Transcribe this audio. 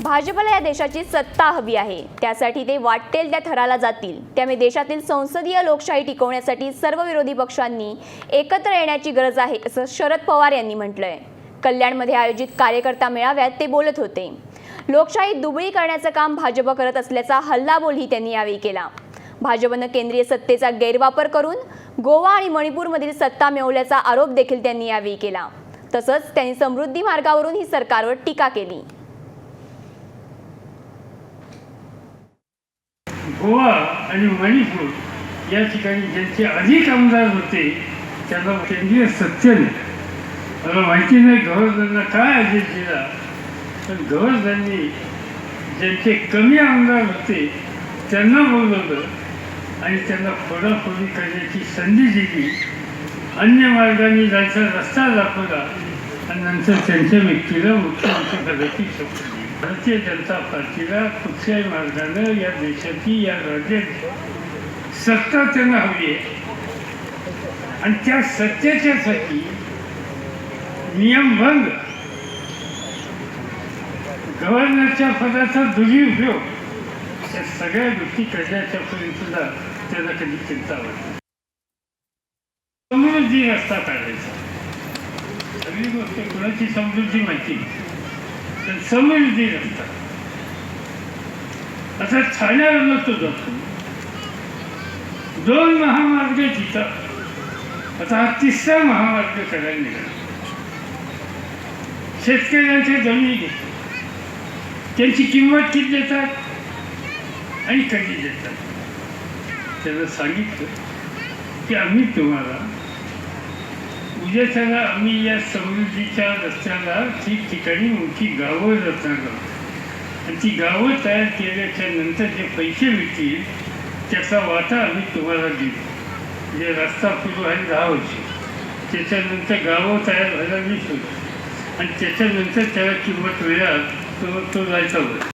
भाजपला या देशाची सत्ता हवी आहे. त्यासाठी ते वाटेल त्या थराला जातील. त्यामुळे देशातील संसदीय लोकशाही टिकवण्यासाठी सर्व विरोधी पक्षांनी एकत्र येण्याची गरज आहे असं शरद पवार यांनी म्हटलंय. कल्याणमध्ये आयोजित कार्यकर्ता मेळाव्यात ते बोलत होते. लोकशाही दुबळी करण्याचं काम भाजप करत असल्याचा हल्लाबोलही त्यांनी यावेळी केला. भाजपनं केंद्रीय सत्तेचा गैरवापर करून गोवा आणि मणिपूरमधील सत्ता मिळवल्याचा आरोप देखील त्यांनी यावेळी केला. तसंच त्यांनी समृद्धी मार्गावरून ही सरकारवर टीका केली. गोवा आणि मणिपूर या ठिकाणी ज्यांचे अधिक आमदार होते त्यांना केंद्रीय सत्तेने मला माहिती नाही गव्हर्नरना काय आदेश दिला पण गव्हर्नरनी ज्यांचे कमी आमदार होते त्यांना बोलवलं आणि त्यांना फोडाफोडी करण्याची संधी दिली अन्य मार्गाने जायचा रस्ता दाखवला आणि नंतर त्यांच्या व्यक्तीला मुख्यमंत्रीपदाची शपथ दिली. भारतीय जनता पार्टीला कुठल्याही मार्गानं या देशाची या राज्याची सत्ता त्यांना हवी आहे. आणि त्या सत्तेच्यासाठी नियमभंग गव्हर्नरच्या पदाचा दुरुपयोग या सगळ्या गोष्टी करण्याच्या पर्यंत सुद्धा त्यांना कधी चिंता वाटते समृद्धी रस्ता काढायचा. सगळी गोष्ट कुणाची समृद्धी माहिती नाही. समृद्धी रस्ता आता ठाण्यावरनं तो जातो दोन महामार्ग जिथं आता हा तिसरा महामार्ग करायला निघाला. शेतकऱ्यांच्या जमिनी घेतात. त्यांची किंमत किती देतात? आणि कधी देतात? त्यांना सांगितलं की आम्ही तुम्हाला उद्याच्याला आम्ही या समृद्धीच्या रस्त्याला ठिकठिकाणी मोठी गावं रचणार आहोत. आणि ती गावं तयार केल्याच्यानंतर जे पैसे मिळतील त्याचा वाटा आम्ही तुम्हाला देऊ. म्हणजे रस्ता सुरू आहे दहा वर्ष. त्याच्यानंतर गावं तयार व्हायला वीस वर्ष आणि त्याच्यानंतर त्याला किंमत वेळात तो तो जायचा होता